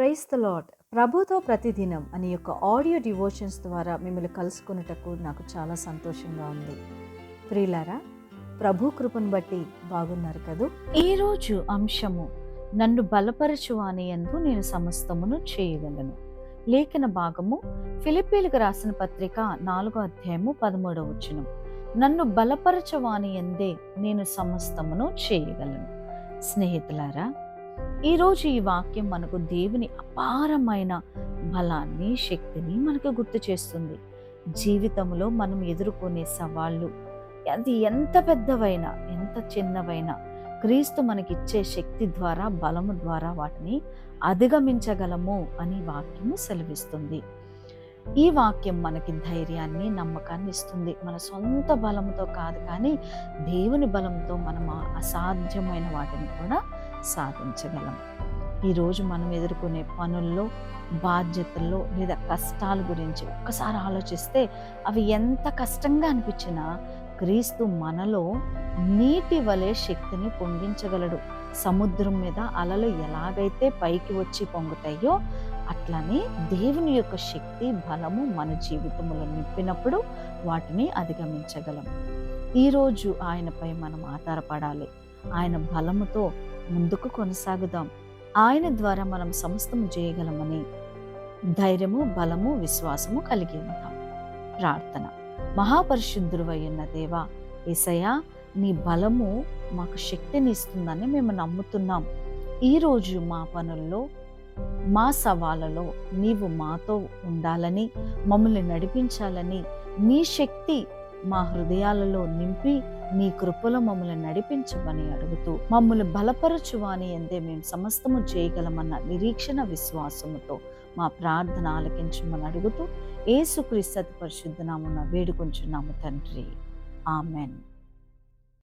Price the lord ప్రభుతో ప్రతిదినం అనే యొక్క ఆడియో డివోషన్స్ ద్వారా మిమ్మల్ని కలుసుకున్నటకు నాకు చాలా సంతోషంగా ఉంది. ప్రియులారా ప్రభు కృపను బట్టి బాగున్నారు కదూ? ఈరోజు అంశము నన్ను బలపరచు అని ఎందు నేను సమస్తమును చేయగలను. లేఖన భాగము ఫిలిపీలకు రాసిన పత్రిక నాలుగో అధ్యాయము పదమూడవ వచనం. నన్ను బలపరచవాని ఎందే నేను సమస్తమును చేయగలను. స్నేహితులారా ఈరోజు ఈ వాక్యం మనకు దేవుని అపారమైన బలాన్ని శక్తిని మనకు గుర్తు చేస్తుంది. జీవితంలో మనం ఎదుర్కొనే సవాళ్ళు అది ఎంత పెద్దవైనా ఎంత చిన్నవైనా క్రీస్తు మనకిచ్చే శక్తి ద్వారా బలము ద్వారా వాటిని అధిగమించగలము అని వాక్యము సెలవిస్తుంది. ఈ వాక్యం మనకి ధైర్యాన్ని నమ్మకాన్ని ఇస్తుంది. మన సొంత బలంతో కాదు కానీ దేవుని బలంతో మనం అసాధ్యమైన వాటిని కూడా సాధించగలం. ఈరోజు మనం ఎదుర్కొనే పనుల్లో బాధ్యతల్లో లేదా కష్టాల గురించి ఒక్కసారి ఆలోచిస్తే అవి ఎంత కష్టంగా అనిపించినా క్రీస్తు మనలో నీటి వలె శక్తిని పొంగించగలడు సముద్రం మీద అలలు ఎలాగైతే పైకి వచ్చి పొంగుతాయో అట్లనే దేవుని యొక్క శక్తి బలము మన జీవితంలో నింపినప్పుడు వాటిని అధిగమించగలం. ఈరోజు ఆయనపై మనం ఆధారపడాలి. ఆయన బలముతో ముందుకు కొనసాగుదాం. ఆయన ద్వారా మనం సమస్తము చేయగలమని ధైర్యము బలము విశ్వాసము కలిగి ఉంటాం. ప్రార్థన. మహాపరిశుద్ధుడు ఉన్న దేవా ఏసయ్యా నీ బలము మాకు శక్తిని ఇస్తుందని మేము నమ్ముతున్నాం. ఈరోజు మా పనుల్లో మా సవాళ్ళలో నీవు మాతో ఉండాలని మమ్మల్ని నడిపించాలని నీ శక్తి మా హృదయాలలో నింపి నీ కృపలో మమ్మల్ని నడిపించమని అడుగుతూ మమ్మల్ని బలపరచువాని ఎందే మేము సమస్తము చేయగలమన్న నిరీక్షణ విశ్వాసముతో మా ప్రార్థన ఆలకించమని అడుగుతూ ఏసుక్రీస్తు పరిశుద్ధనామున్న వేడుకొంచున్నాము తండ్రి. ఆమెన్.